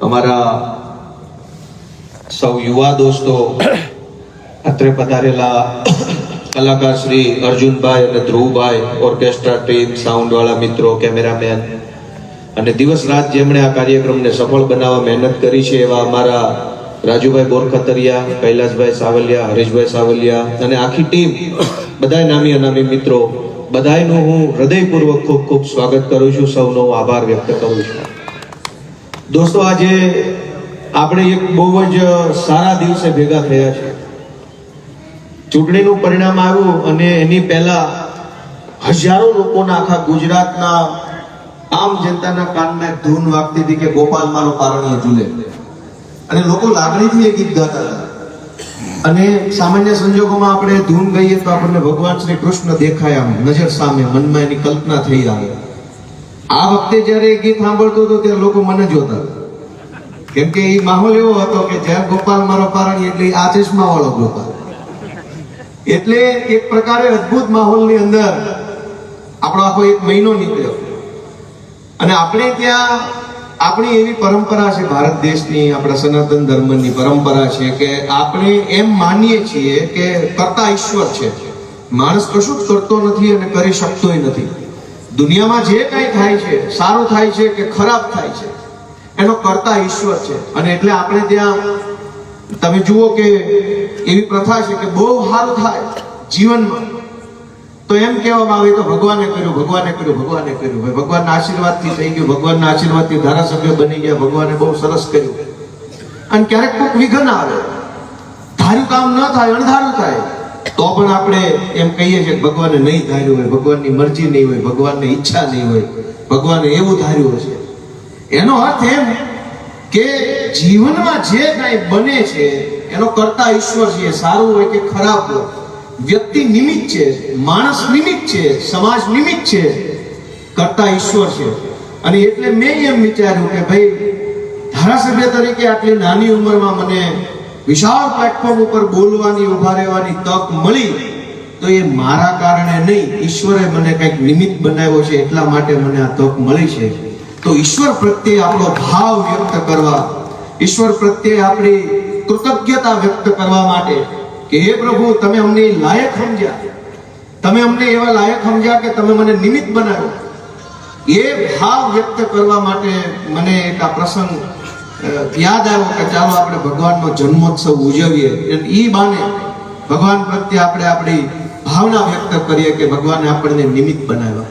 અમારા સૌ યુવા દોસ્તો, અત્રે પધારેલા કલાકાર શ્રી અર્જુનભાઈ અને ધ્રુવભાઈ, ઓર્કેસ્ટ્રા ટીમ સાઉન્ડ વાળા મિત્રો, કેમેરામેન અને દિવસ રાત જેમણે આ કાર્યક્રમને સફળ બનાવવા મહેનત કરી છે એવા અમારા રાજુભાઈ બોરખતરિયા, કૈલાસભાઈ સાવલિયા, હરીશભાઈ સાવલિયા અને આખી ટીમ, બધાય નામી અનામી મિત્રો, બધાયનું હું હૃદયપૂર્વક ખૂબ ખૂબ સ્વાગત કરું છું. સૌનો આભાર વ્યક્ત કરું છું. દોસ્તો, આજે આપણે એક બહુ જ સારા દિવસે ભેગા થયા છે. ચૂંટણીનું પરિણામ આવ્યું અને એની પહેલા હજારો લોકોના આખા ગુજરાતના આમ જનતાના કાનમાં ધૂન વાગતી હતી કે ગોપાલ મારો પારણીય ઝૂલે. અને લોકો લાગણીથી એ ગીત ગાતા હતા. અને સામાન્ય સંજોગોમાં આપણે ધૂન ગઈએ તો આપણને ભગવાન શ્રી કૃષ્ણ દેખાયા, નજર સામે, મનમાં એની કલ્પના થઈ આવે. આ વખતે જ્યારે એ ગીત સાંભળતો હતો ત્યારે લોકો મને જોતા. કેમ કે એ માહોલ એવો હતો કે જય ગોપાલ મારો પારણી એટલે આ ચશ્મા વાળો ગોપાલ એટલે એક પ્રકારે અદ્ભુત માહોલની અંદર આપણો આખો એક મહિનો નીકળ્યો. અને આપણે ત્યાં આપણી એવી પરંપરા છે, ભારત દેશની, આપણા સનાતન ધર્મની પરંપરા છે કે આપણે એમ માનીએ છીએ કે કરતા ઈશ્વર છે. માણસ કશું જ કરતો નથી અને કરી શકતોય નથી. દુનિયામાં જે કંઈ થાય છે, સારું થાય છે કે ખરાબ થાય છે, એનો કરતા ઈશ્વર છે. અને એટલે આપણે ત્યાં, તમે જુઓ કે એવી પ્રથા છે કે બહુ સારું થાય જીવનમાં, તો એમ કહેવામાં આવે તો ભગવાને કર્યું ભગવાને કર્યું ભગવાને કર્યું. ભાઈ, ભગવાનના આશીર્વાદથી થઈ ગયું, ભગવાનના આશીર્વાદથી ધારાસભ્ય બની ગયા, ભગવાને બહુ સરસ કર્યું. અને ક્યારેક કોઈક વિઘન આવે. ધાર્યું કામ ન થાય અણધાર્યું થાય. તો પણ આપણે એમ કહીએ છીએ ભગવાને નહીં ધાર્યું હોય, ભગવાનની મરજી નહીં હોય, ભગવાનની ઈચ્છા નહીં હોય, ભગવાને એવું ધાર્યું હશે. એનો અર્થ એમ કે જીવનમાં જે કાંઈ બને છે, એનો કરતા ઈશ્વર છે સારું હોય કે ખરાબ હોય, વ્યક્તિ નિમિત્ત છે, માણસ નિમિત્ત છે, સમાજ નિમિત્ત છે, કરતા ઈશ્વર છે. અને એટલે મેં એમ વિચાર્યું કે ભાઈ ધારાસભ્ય તરીકે આટલી નાની ઉંમરમાં મને વિશાળ પ્લેટફોર્મ ઉપર બોલવાની, ઊભા રહેવાની તક મળી, તો એ મારા કારણે નહીં, ઈશ્વરે મને કંઈક નિમિત્ત બનાવ્યો છે એટલા માટે મને આ તક મળી છે. તો ઈશ્વર પ્રત્યે આપણો ભાવ વ્યક્ત કરવા, ઈશ્વર પ્રત્યે આપણી કૃતજ્ઞતા વ્યક્ત કરવા માટે કે, હે પ્રભુ, તમે અમને લાયક સમજ્યા. તમે અમને એવા લાયક સમજ્યા કે તમે મને નિમિત્ત બનાવ્યો. એ ભાવ વ્યક્ત કરવા માટે મને એક આ પ્રસંગ યાદ આવ્યો કે ચાલો આપણે ભગવાનનો જન્મોત્સવ ઉજવીએ. એટલે એ બાને ભગવાન પ્રત્યે આપણે આપણી ભાવના વ્યક્ત કરીએ કે ભગવાને આપણને નિમિત્ત બનાવ્યા.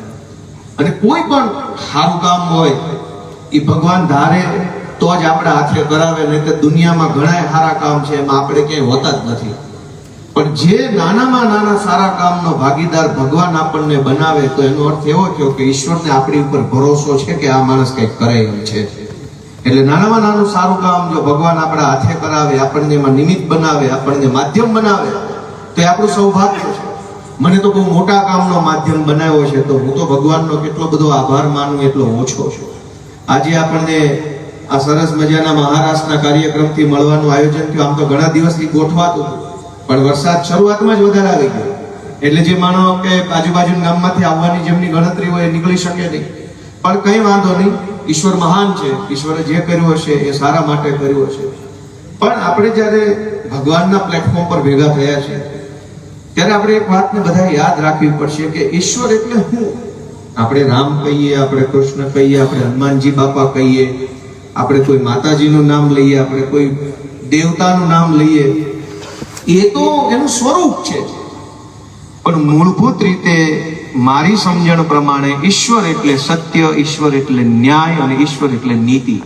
અને કોઈ પણ સારું કામ હોય એ ભગવાન ધારે તો જ આપણે હાથે કરાવે નહીં તો દુનિયામાં ઘણા સારા કામ છે, એમાં આપણે ક્યાંય હોતા જ નથી. પણ જે નાનામાં નાના સારા કામનો ભાગીદાર ભગવાન આપણને બનાવે, તો એનો અર્થ એવો થયો કે ઈશ્વરને આપણી ઉપર ભરોસો છે કે આ માણસ કંઈક કરે એમ છે. એટલે નાનામાં નાનું સારું કામ જો ભગવાન આપણા હાથે કરાવે, આપણને એમાં નિમિત્ત બનાવે, આપણને માધ્યમ બનાવે, તો એ આપણું સૌભાગ્ય છે. મને તો બહુ મોટા કામનો માધ્યમ બનાવ્યો છે, તો હું તો ભગવાનનો કેટલો બધો આભાર માનું, એટલો ઓછો છું. આજે આપણને આ સરસ મજાના મહારાષ્ટ્રના કાર્યક્રમથી મળવાનું આયોજન થયું. આમ તો ઘણા દિવસથી ગોઠવાતું પણ વરસાદ શરૂઆતમાં જ વધારે આવી ગયો. એટલે જે માનો કે આજુબાજુ ગામમાંથી આવવાની જેમની ગણતરી હોય એ નીકળી શકે નહીં. પણ કંઈ વાંધો નહીં. ઈશ્વર મહાન છે, ઈશ્વરે જે કર્યું હશે એ સારા માટે કર્યું હશે. પણ આપણે જ્યારે ભગવાનના પ્લેટફોર્મ પર ભેગા થયા છે ત્યારે આપણે એક વાતને બધા યાદ રાખવી પડશે કે ઈશ્વર એટલે હું. આપણે રામ કહીએ, આપણે કૃષ્ણ કહીએ, આપણે હનુમાનજી બાપા કહીએ, આપણે કોઈ માતાજીનું નામ લઈએ, આપણે કોઈ દેવતાનું નામ લઈએ. એ તો એનું સ્વરૂપ છે. પણ મૂળભૂત રીતે મારી સમજણ પ્રમાણે ઈશ્વર એટલે સત્ય, ઈશ્વર એટલે ન્યાય અને ઈશ્વર એટલે નીતિ.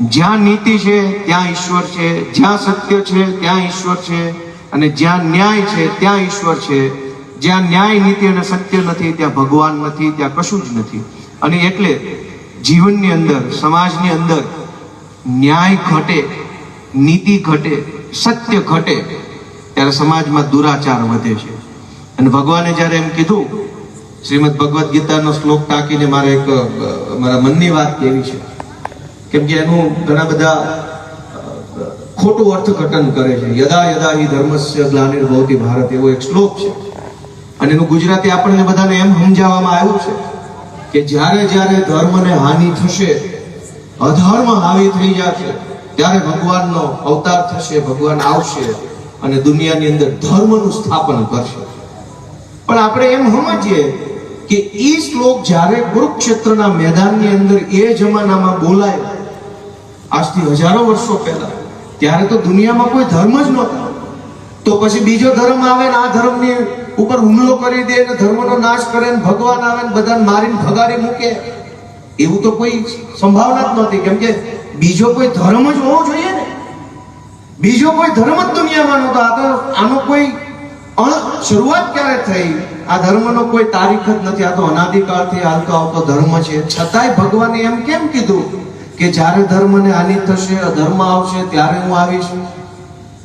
જ્યાં નીતિ છે, ત્યાં ઈશ્વર છે, જ્યાં સત્ય છે, ત્યાં ઈશ્વર છે અને જ્યાં ન્યાય છે, ત્યાં ઈશ્વર છે. જ્યાં ન્યાય, નીતિ અને સત્ય નથી, ત્યાં ભગવાન નથી, ત્યાં કશું જ નથી. અને એટલે જીવનની અંદર, સમાજની અંદર ન્યાય ઘટે, નીતિ ઘટે, સત્ય ઘટે, ત્યારે સમાજમાં દુરાચાર વધે છે. અને ભગવાને જ્યારે એમ કીધું શ્રીમદ ભગવદ્ ગીતાનો શ્લોક ટાંકીને મારે એક મારા મનની વાત કહેવી છે? કેમ કે એનું ઘણા બધા ખોટું અર્થઘટન કરે છે. યદા યદા હિ ધર્મસ્ય ગ્લાનિર્ભવતી ભારત એવો એક શ્લોક છે. અને એનું ગુજરાતી આપણને બધાને એમ સમજાવવામાં આવ્યું છે કે જ્યારે જ્યારે ધર્મને હાનિ થશે, અધર્મ હાવી થઈ જશે, ત્યારે ભગવાનનો અવતાર થશે, ભગવાન આવશે અને દુનિયાની અંદર ધર્મનું સ્થાપન કરશે. પણ આપણે એમ સમજીએ કે એ શ્લોક જ્યારે કુરુક્ષેત્રના મેદાનની અંદર એ જમાનામાં બોલાય, આજથી હજારો વર્ષો પહેલા, ત્યારે તો દુનિયામાં કોઈ ધર્મ જ નહોતો. તો પછી બીજો ધર્મ આવે ને આ ધર્મની ઉપર હુમલો કરી દે ને ધર્મનો નાશ કરે ને ભગવાન આવે ને બધાને મારીને ભગાડી મૂકે, એવું તો કોઈ સંભાવના જ નહોતી. કેમ કે બીજો કોઈ ધર્મ જ હોવો જોઈએ ને. બીજો કોઈ ધર્મ જ દુનિયામાં નહોતો. આ તો આનો કોઈ શરૂઆત ક્યારે થઈ? આ ધર્મનો કોઈ તારીખ જ નથી. આ તો અનાદિકાળથી હાલતો આવતો ધર્મ છે. છતાંય ભગવાને એમ કેમ કીધું કે જ્યારે ધર્મને હાનિ થશે અધર્મ આવશે, ત્યારે હું આવીશ?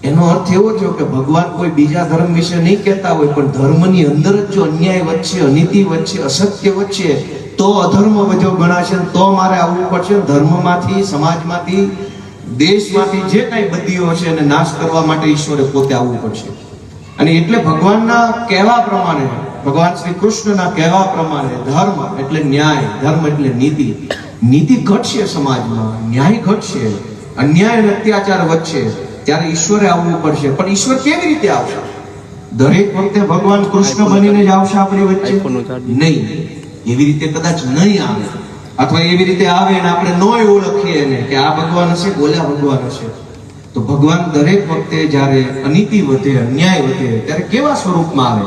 એનો અર્થ એવો થયો કે ભગવાન કોઈ બીજા ધર્મ વિશે નહીં કહેતા હોય, પણ ધર્મની અંદર જ જો અન્યાય વચ્ચે, અનીતિ વચ્ચે, અસત્ય વચ્ચે, તો અધર્મ વધ્યો ગણાશે. તો મારે આવવું પડશે. ધર્મમાંથી, સમાજમાંથી, દેશમાંથી જે કાંઈ બદીઓ છે એને નાશ કરવા માટે ઈશ્વરે પોતે આવવું પડશે. અને એટલે ભગવાનના કહેવા પ્રમાણે ભગવાન શ્રી કૃષ્ણના કહેવા પ્રમાણે ધર્મ એટલે ન્યાય ધર્મ એટલે નીતિ. નીતિ ઘટશે સમાજમાં ન્યાય ઘટશે અન્યાય અને અત્યાચાર વધશે ત્યારે ઈશ્વરે આવવું પડશે. પણ ઈશ્વર કેવી રીતે આવશે? દરેક વખતે ભગવાન કૃષ્ણ બનીને જ આવશે આપણી વચ્ચે? નહીં. એવી રીતે કદાચ નહીં આવે. અથવા એવી રીતે આવે ને આપણે નોય ઓળખીએ ને કે આ ભગવાન હશે બોલ્યા ભગવાન હશે. તો ભગવાન દરેક વખતે જ્યારે અનીતિ વધે, અન્યાય વધે, ત્યારે કેવા સ્વરૂપમાં આવે?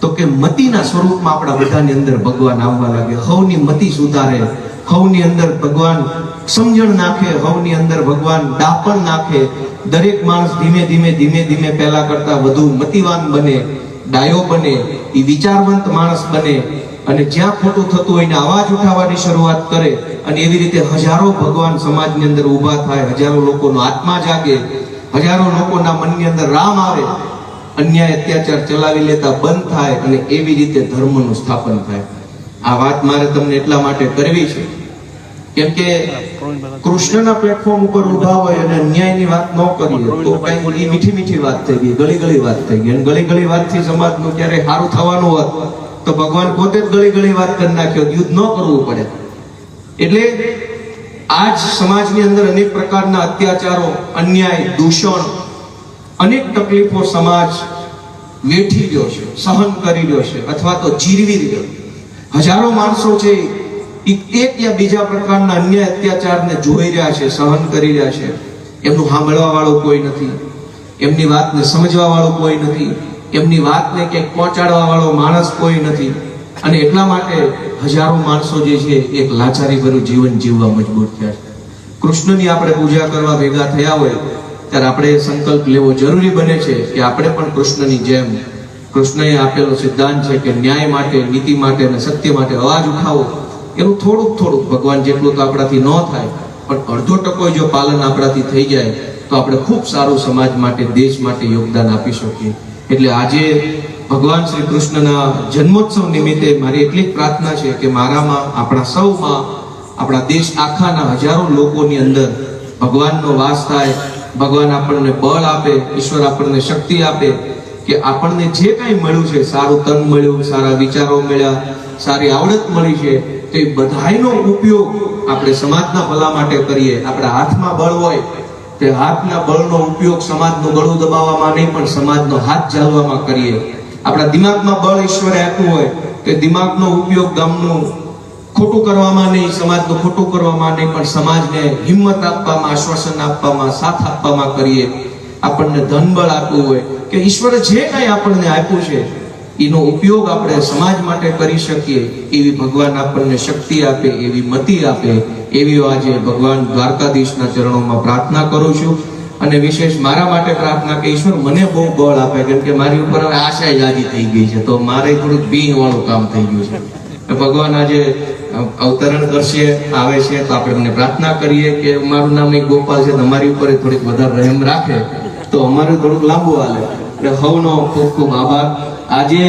તો કે મતિના સ્વરૂપમાં આપણા બધાની અંદર ભગવાન આવવા લાગે હવની મતિ સુધારે, હવની અંદર ભગવાન સમજણ નાખે, હવની અંદર ભગવાન દાપણ નાખે. દરેક માણસ ધીમે ધીમે ધીમે ધીમે પહેલા કરતા વધુ મતિવાન બને, ડાયો બને એ વિચારવંત માણસ બને. અને જ્યાં ખોટું થતું હોય એને અવાજ ઉઠાવવાની શરૂઆત કરે. અને એવી રીતે હજારો ભગવાન સમાજની અંદર ઊભા થાય, હજારો લોકોનો આત્મા જાગે, હજારો લોકોના મનની અંદર રામ આવે, અન્યાય અત્યાચાર ચલાવી લેતા બંધ થાય અને એવી રીતે ધર્મનું સ્થાપન થાય. આ વાત મારે તમને એટલા માટે કરવી છે. કેમ કે કૃષ્ણના પ્લેટફોર્મ ઉપર ઊભા હોય અને અન્યાયની વાત ન કરીએ, તો કઈ મીઠી મીઠી વાત થઈ ગઈ, ગળી ગળી વાત થઈ ગઈ. અને ગળી ગળી વાતથી સમાજનું ક્યારે સારું થવાનું હોત, તો ભગવાન પોતે જ ગળી ગળી વાત કરી નાખ્યો યુદ્ધ ન કરવું પડે. એટલે આજ સમાજની અંદર અનેક પ્રકારના અત્યાચારો, અન્યાય, દૂષણ, અનેક તકલીફો સમાજ વેઠી રહ્યો છે, સહન કરી રહ્યો છે, અથવા તો જીરવી રહ્યો હજારો માણસો છે, એક યા બીજા પ્રકારના અન્ય અત્યાચારને જોઈ રહ્યા છે, સહન કરી રહ્યા છે. એમનું સાંભળવા વાળો કોઈ નથી. એમની વાતને સમજવા વાળો કોઈ નથી. એમની વાતને ક્યાંક પહોંચાડવા વાળો માણસ કોઈ નથી. અને એટલા માટે હજારો માણસો જે છે, એક લાચારી ભર્યું જીવન જીવવા મજબૂર થયા છે. કૃષ્ણની આપણે પૂજા કરવા ભેગા થયા હોય, ત્યારે આપણે સંકલ્પ લેવો જરૂરી બને છે કે આપણે પણ કૃષ્ણની જેમ કૃષ્ણએ આપેલો સિદ્ધાંત છે કે ન્યાય માટે, નીતિ માટે અને સત્ય માટે અવાજ ઉઠાવો. એનું થોડુંક થોડુંક ભગવાન જેટલું તો આપણાથી ન થાય, પણ અડધો ટકો જો પાલન આપણાથી થઈ જાય, તો આપણે ખૂબ સારું સમાજ માટે, દેશ માટે યોગદાન આપી શકીએ. એટલે આજે ભગવાન શ્રી કૃષ્ણના જન્મોત્સવ નિમિત્તે મારી એટલી પ્રાર્થના છે કે મારામાં, આપણા સૌમાં, આપણા દેશ આખાના હજારો લોકોની અંદર ભગવાનનો વાસ થાય, ભગવાન આપણને બળ આપે, ઈશ્વર આપણને શક્તિ આપે, કે આપણને જે કાંઈ મળ્યું છે, સારું તન મળ્યું, સારા વિચારો મળ્યા, સારી આવડત મળી છે, તો એ બધાયનો ઉપયોગ આપણે સમાજના ભલા માટે કરીએ. આપણા હાથમાં બળ હોય, તે હાથના બળનો ઉપયોગ સમાજનું ગળું દબાવવામાં નહીં, પણ સમાજનો હાથ ચાલવામાં કરીએ. આપણા દિમાગમાં બળ ઈશ્વરે આપ્યું હોય કે દિમાગનો ઉપયોગ ગામનું ખોટું કરવામાં નહીં, સમાજનું ખોટું કરવામાં નહીં, પણ સમાજને હિંમત આપવામાં, આશ્વાસન આપવામાં, સાથ આપવામાં કરીએ. આપણને ધનબળ આપ્યું હોય કે ઈશ્વરે જે કાંઈ આપણને આપ્યું છે, એનો ઉપયોગ આપણે સમાજ માટે કરી શકીએ, એવી ભગવાન આપણને શક્તિ આપે, એવી મતિ આપે. એવી આજે ભગવાન દ્વારકાધીશના ચરણોમાં પ્રાર્થના કરું છું. અને વિશેષ મારા માટે પ્રાર્થના કે ઈશ્વર મને બહુ બળ આપે, કેમ કે મારી ઉપર હવે આશા જાજી થઈ ગઈ છે. તો મારે થોડુંક બી વાળું કામ થઈ ગયું છે. ભગવાન આજે અવતરણ કરશે, આવે છે, તો આપણે એમને પ્રાર્થના કરીએ કે મારું નામ એક ગોપાલ છે તમારી ઉપર થોડીક વધારે રહેમ રાખે, તો અમારે થોડુંક લાંબુ હાલે. એટલે હવનો ખૂબ ખૂબ આભાર. આજે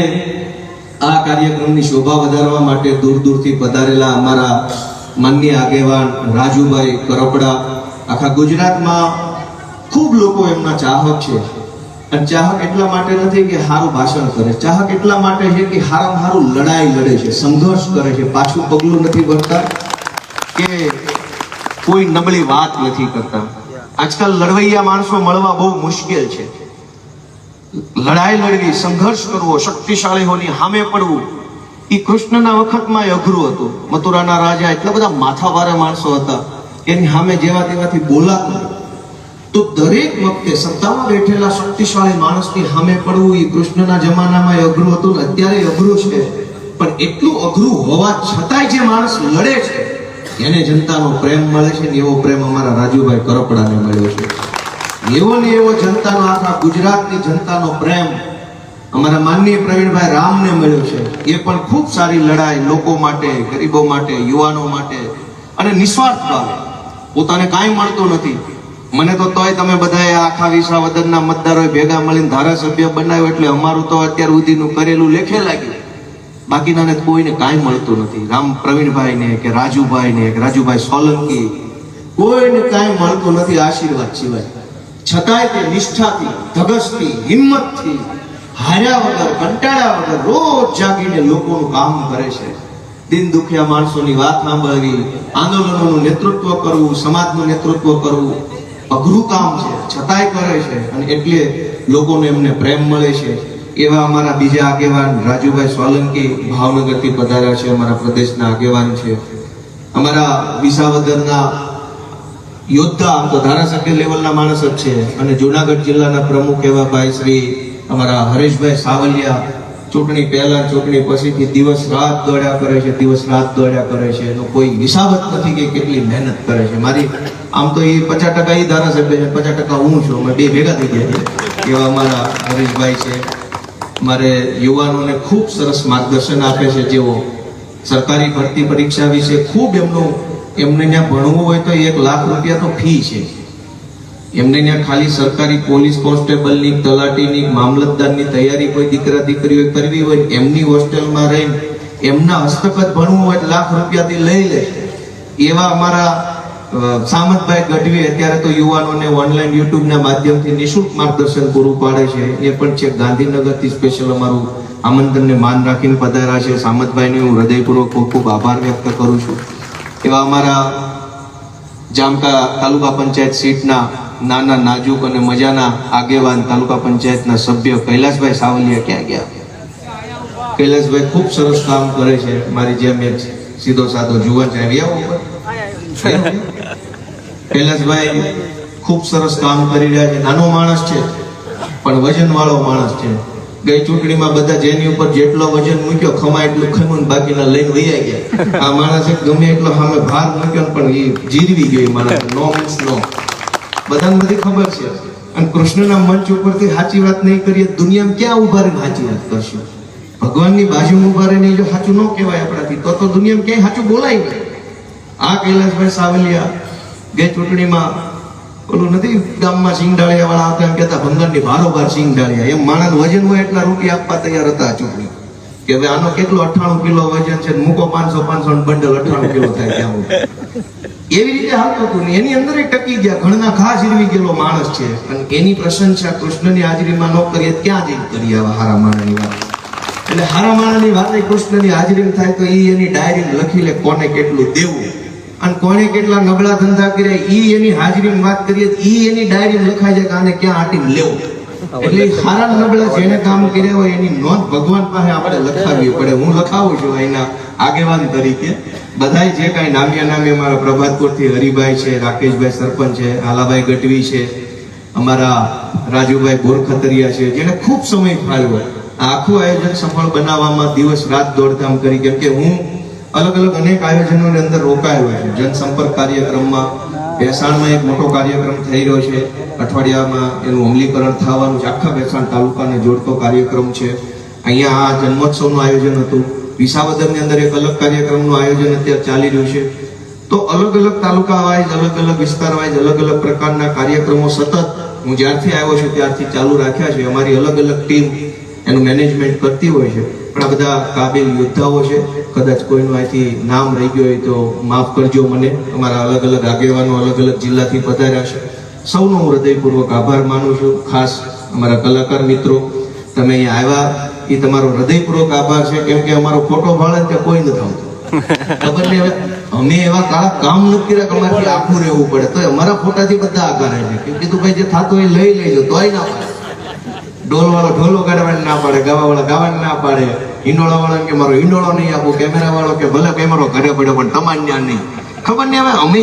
આ કાર્યક્રમની શોભા વધારવા માટે દૂર દૂરથી પધારેલા અમારા માન્ય આગેવાન રાજુભાઈ કરપડા, આખા ગુજરાતમાં ખૂબ લોકો એમના ચાહક છે. અને ચાહક એટલા માટે નથી કે સારું ભાષણ કરે. ચાહક એટલા માટે છે કે હારામ હારું લડાઈ લડે છે, સંઘર્ષ કરે છે, પાછું પગલું નથી ભરતા કે કોઈ નબળી વાત નથી કરતા. આજકાલ લડવૈયા માણસો મળવા બહુ મુશ્કેલ છે. લડાઈ લડવી, સંઘર્ષ કરવો, શક્તિશાળી હોની સામે પડવું એ કૃષ્ણના વખતમાં અઘરું હતું. મથુરાના રાજા એટલા બધા માથાવાળા માણસો હતા એની સામે જેવા તેવાથી બોલાતું. તો દરેક વખતે સત્તામાં બેઠેલા શક્તિશાળી માણસની સામે પડવું એ કૃષ્ણના જમાનામાં અઘરું હતું ને અત્યારે અઘરું છે. પણ એટલું અઘરું હોવા છતાંય જે માણસ લડે છે, એને જનતાનો પ્રેમ મળે છે ને એવો પ્રેમ અમારા રાજુભાઈ કરપડાને મળ્યો છે. એવો ને એવો જનતાનો આખા ગુજરાતની જનતાનો પ્રેમ અમારા માનનીય પ્રવીણભાઈ રામને મળ્યો છે. એ પણ ખૂબ સારી લડાઈ લોકો માટે, ગરીબો માટે, યુવાનો માટે અને નિસ્વાર્થ ભાવે પોતાને કાંઈ મળતું નથી. મને તો તોય તમે બધાએ આખા વિસાવદરના મતદારોએ ભેગા મળીને ધારાસભ્ય બનાવ્યો એટલે અમારું તો અત્યાર સુધીનું કરેલું લેખે લાગ્યું. બાકીનાને કોઈને કાંઈ મળતું નથી. રામ પ્રવીણભાઈને કે રાજુભાઈને કે રાજુભાઈ સોલંકી, કોઈને કાંઈ મળતું નથી આશીર્વાદ સિવાય. છતાંય તે નિષ્ઠાથી, ધગસથી, હિંમતથી, હાર્યા વગર, કંટાળ્યા વગર રોજ જાગીને લોકોનું કામ કરે છે. દિન દુખિયા માણસોની વાત સાંભળવી, આંદોલનોનું નેતૃત્વ કરવું, સમાજનું નેતૃત્વ કરવું અઘરું કામ છે, છતાંય કરે છે અને એટલે લોકોને એમને પ્રેમ મળે છે. એવા અમારા બીજા આગેવાન રાજુભાઈ સોલંકી ભાવનગરથી પધાર્યા છે, અમારા પ્રદેશના આગેવાન છે. અમારા વિસાવદરના યોદ્ધા તો ધારાસભ્ય લેવલના માણસ જ છે અને જુનાગઢ જિલ્લાના પ્રમુખ એવા ભાઈ શ્રી અમારા હરેશભાઈ સાવલિયા ચૂંટણી પહેલા, ચૂંટણી પછીથી દિવસ રાત દોડ્યા કરે છે, દિવસ રાત દોડ્યા કરે છે. એનો કોઈ હિસાબ જ નથી કે કેટલી મહેનત કરે છે. મારી આમ તો એ પચાસ ટકા એ ધારાસભ્ય છે, પચાસ ટકા હું છું. અમે બે ભેગા થઈ ગયા એવા અમારા હરીશભાઈ છે. મારે યુવાનોને ખૂબ સરસ માર્ગદર્શન આપે છે જેઓ સરકારી ભરતી પરીક્ષા વિશે ખૂબ એમનું, એમને ત્યાં ભણવું હોય તો એક લાખ રૂપિયા તો ફી છે. એમને ત્યાં ખાલી સરકારી પોલીસ કોન્સ્ટેબલની તલાટીની, મામલતદારની તૈયારી કોઈ દીકરા દીકરીઓ કરવી હોય, એમની હોસ્ટેલમાં રહીને એમના હસ્તગત ભણવું હોય લાખ રૂપિયાથી લઈ લે. એવા અમારા સામંતભાઈ ગઢવી અત્યારે તો યુવાનોને ઓનલાઈન યુટ્યુબના માધ્યમથી નિઃશુલ્ક માર્ગદર્શન પૂરું પાડે છે. એ પણ છે ગાંધીનગરથી સ્પેશિયલ અમારું આમંત્રણને માન રાખીને પધાર્યા છે. સામંતભાઈને હું હૃદયપૂર્વક ખૂબ ખૂબ આભાર વ્યક્ત કરું છું. એવા અમારા જામકા તાલુકા પંચાયત સીટના નાના નાજુક અને મજાના આગેવાન તાલુકા પંચાયતના સભ્ય કૈલાસભાઈ સાવલિયા ક્યાં ગયા? કૈલાસભાઈ ખૂબ સરસ કામ કરે છે. મારી જેમ એક સીધો સાધો જુવાન છે. આવી આવો ઉપર. કૈલાસભાઈ ખૂબ સરસ કામ કરી રહ્યા છે. નાનો માણસ છે, પણ વજન વાળો માણસ છે. ગઈ ચૂંટણીમાં બધા જેની ઉપર જેટલો વજન મૂક્યો ખમા એટલું ખમું બાકીના લઈને વૈયા ગયા. આ માણસે ગમે એટલો સામે ભાર મૂક્યો પણ એ જીરવી ગઈ માણસ. નો મીન્સ નો બધાને બધી ખબર છે. અને કૃષ્ણના મંચ ઉપરથી સાચી વાત નહીં કરીએ દુનિયામાં ક્યાં ઊભા રહીને સાચી વાત કરશું? ભગવાનની બાજુમાં ઊભા રહીને જો સાચું ન કહેવાય આપણાથી, તો તો દુનિયામાં ક્યાંય સાચું બોલાય આ કૈલાસભાઈ સાવલિયા ગઈ ચૂંટણીમાં ઓલું નથી, ગામમાં સિંગડાળિયા વાળા આવતા એમ કહેતા બારોબાર સિંગ સિંગડાળિયા એમ માણસ વજન હોય એટલા રૂપિયા આપવા તૈયાર હતા ચૂંટણી. કે હવે આનો કેટલો અઠ્ઠાણું કિલો વજન છે મૂકો પાંચસો પાંચસો બંડલ અઠ્ઠાણું કિલો થાય ત્યાં. એવી રીતે હાલતું હતું ને એની અંદર ટકી ગયા ઘણા ખાસ હિરવી ગયેલો માણસ છે. અને એની પ્રશંસા કૃષ્ણની હાજરીમાં ન કરીએ ક્યાં જઈને કરી આવા હારા માણાની વાત? એટલે હારા માણાની વાત કૃષ્ણની હાજરીમાં થાય તો એ એની ડાયરી લખી લે કોને કેટલું દેવું. અને કોને કેટલા નબળા ધંધા કર્યા, ઈ એની હાજરીમાં વાત કરીએ ઈ એની ડાયરી લખાય છે કે આને ક્યાં આટીને લેવું. એટલે સારા નબળા જેને કામ કર્યા હોય એની નોંધ ભગવાન પાસે આપણે લખાવી પડે. હું લખાવું છું એના આગેવાન તરીકે. બધાય જે કાંઈ નામ્યા નામે અમારા પ્રભાતપુરથી હરિભાઈ છે, રાકેશભાઈ સરપંચ છે હાલાભાઈ ગઢવી છે, અમારા રાજુભાઈ ગોરખતરિયા છે જેને ખૂબ સમય ફાળવ્યો આ આખું આયોજન સફળ બનાવવામાં દિવસ રાત દોડધામ કરી. કેમ કે હું અલગ અલગ અનેક આયોજનોની અંદર રોકાયો છે. જનસંપર્ક કાર્યક્રમમાં ભેસાણમાં એક મોટો કાર્યક્રમ થઈ રહ્યો છે. અઠવાડિયામાં એનું અમલીકરણ થવાનું છે. આખા ભેસાણ તાલુકાને જોડતો કાર્યક્રમ છે. અહીંયા આ જન્મોત્સવનું આયોજન હતું. વિસાવદરની અંદર એક અલગ કાર્યક્રમનું આયોજન અત્યારે ચાલી રહ્યું છે. તો અલગ અલગ તાલુકા વાઇઝ અલગ અલગ વિસ્તાર વાઇઝ અલગ અલગ પ્રકારના કાર્યક્રમો સતત હું જ્યારથી આવ્યો છું, ત્યારથી ચાલુ રાખ્યા છે. અમારી અલગ અલગ ટીમ એનું મેનેજમેન્ટ કરતી હોય છે. આ બધા કાબિલ યોદ્ધાઓ છે. કદાચ કોઈનું અહીંથી નામ રહી ગયું હોય તો માફ કરજો મને. અમારા અલગ અલગ આગેવાનો અલગ અલગ જિલ્લાથી પધાર્યા છે. સૌનો હું હૃદયપૂર્વક આભાર માનું છું. ખાસ અમારા કલાકાર મિત્રો, તમે અહીંયા આવ્યા. એ તમારો હૃદયપૂર્વક આભાર છે. કેમ કે અમારો ફોટો ભાળે ત્યાં કોઈ નથી આવતું ખબર અમે એવા કામ નથી કર્યા કે અમારથી આખું રહેવું પડે. તો અમારા ફોટાથી બધા આકાર છે કે કીધું ભાઈ જે થતું એ લઈ લેજો. તોય ના પાડે વાળો ઢોલો કાઢવાની ના પાડે ગાવા વાળો ગાવાની ના પાડે. હિંડોળા વાળો કે મારો હિંડોળો નહીં આપો કેમેરા વાળો કે ભલે કેમેરો ઘરે પડ્યો પણ તમારે નહીં. ખબર નહીં હવે અમે